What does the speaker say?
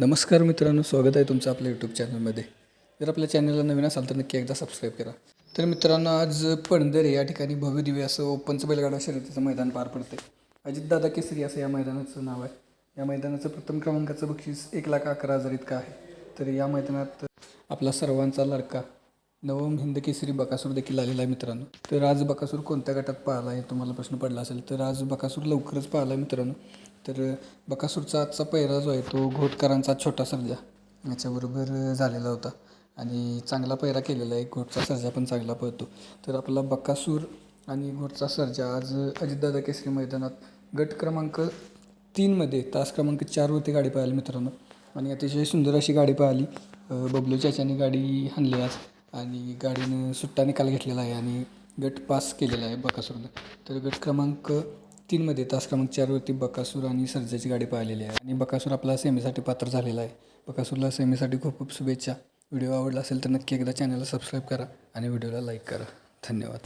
नमस्कार मित्रांनो स्वागत आहे तुमचं आपल्या यूट्यूब चॅनलमध्ये जर आपल्या चॅनलला नवीन असाल तर नक्की एकदा सबस्क्राईब करा. तर मित्रांनो आज पणदरे या ठिकाणी भव्य दिव्य असं ओपनचं बैलगाडा शर्यतीचं मैदान पार पडते अजितदादा केसरी असं या मैदानाचं नाव आहे. या मैदानाचं प्रथम क्रमांकाचं बक्षीस एक लाख अकरा हजार इतकं आहे. तर या मैदानात आपला सर्वांचा लडका नवम हिंद केसरी बकासूर देखील आलेला आहे मित्रांनो. तर आज बकासूर कोणत्या गटात पाहिला आहे? तुम्हाला प्रश्न पडला असेल तर आज बकासूर लवकरच पाहिला आहे मित्रांनो. तर बकासूरचा आजचा पहिरा जो आहे तो घोटकरांचा छोटा सर्जा याच्याबरोबर झालेला होता. आणि चांगला पहिरा केलेला आहे घोटचा सर्जा पण चांगला पळतो. तर आपला बकासूर आणि घोटचा सर्जा आज अजितदादा केसरी मैदानात गट क्रमांक तीनमध्ये तास क्रमांक चारवरती गाडी पाहिली मित्रांनो. आणि अतिशय सुंदर अशी गाडी पाहिली बबलू चाच्याने गाडी हाणली आज. आणि गाडीनं सुट्टा निकाल घेतलेला आहे आणि गट पास केलेला आहे बकासूरनं. तर गट क्रमांक तीनमध्ये तास क्रमांक चारवरती बकासूर आणि सर्जाची गाडी पाहिलेली आहे. आणि बकासूर आपला सेमीसाठी पात्र झालेला आहे. बकासूरला सेमीसाठी खूप खूप शुभेच्छा. व्हिडिओ आवडला असेल तर नक्की एकदा चॅनलला सबस्क्राईब करा आणि व्हिडिओला लाईक करा. धन्यवाद.